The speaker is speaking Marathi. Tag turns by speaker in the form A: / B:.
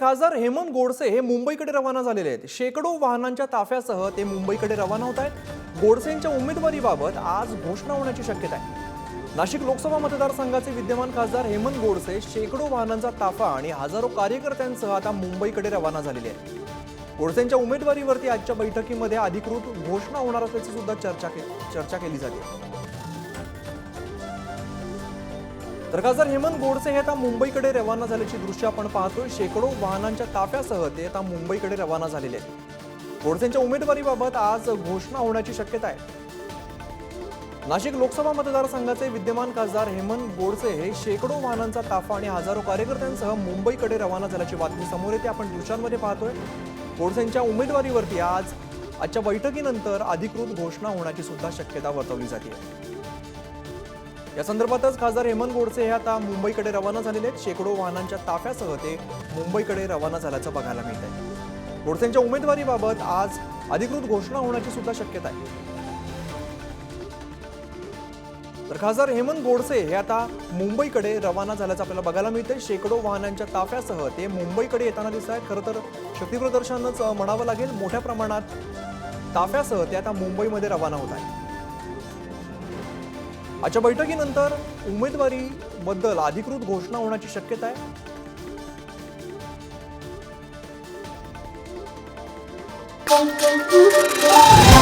A: खासदार हेमंत गोडसे हे मुंबईकडे रवाना झालेले आहेत. शेकडो वाहनांच्या ताफ्यासह ते मुंबईकडे रवाना होत आहेत. गोडसेंच्या उमेदवारीबाबत आज घोषणा होण्याची शक्यता आहे. नाशिक लोकसभा मतदारसंघाचे विद्यमान खासदार हेमंत गोडसे शेकडो वाहनांचा ताफा आणि हजारो कार्यकर्त्यांसह आता मुंबईकडे रवाना झालेले आहेत. गोडसेंच्या उमेदवारीवरती आजच्या बैठकीमध्ये अधिकृत घोषणा होणार असल्याची सुद्धा चर्चा के- चर्चा केली जाते. तर खासदार हेमंत गोडसे हे आता मुंबईकडे रवाना झाल्याची दृश्य आपण पाहतोय. शेकडो वाहनांच्या ताफ्यासह ते आता मुंबईकडे रवाना झालेले आहेत. गोडसेंच्या उमेदवारीबाबत आज घोषणा होण्याची शक्यता आहे. नाशिक लोकसभा मतदारसंघाचे विद्यमान खासदार हेमंत गोडसे हे शेकडो वाहनांचा ताफा आणि हजारो कार्यकर्त्यांसह मुंबईकडे रवाना झाल्याची बातमी समोर येते. आपण दृश्यांमध्ये पाहतोय. गोडसेंच्या उमेदवारीवरती आज आजच्या बैठकीनंतर अधिकृत घोषणा होण्याची सुद्धा शक्यता वर्तवली जाते. या संदर्भातच खासदार हेमंत गोडसे हे आता मुंबईकडे रवाना झालेले आहेत. शेकडो वाहनांच्या ताफ्यासह ते मुंबईकडे रवाना झाल्याचं बघायला मिळत आहे गोडसेंच्या उमेदवारीबाबत आज अधिकृत घोषणा होण्याची सुद्धा शक्यता आहे. तर खासदार हेमंत गोडसे हे आता मुंबईकडे रवाना झाल्याचं आपल्याला बघायला मिळते शेकडो वाहनांच्या ताफ्यासह ते मुंबईकडे येताना दिसत आहेत. खरं तर शक्तीप्रदर्शनच म्हणावं लागेल मोठ्या प्रमाणात ताफ्यासह ते आता मुंबईमध्ये रवाना होत आहेत. आजच्या बैठकीनंतर उमेदवारीबद्दल अधिकृत घोषणा होण्याची शक्यता आहे
B: Thank you.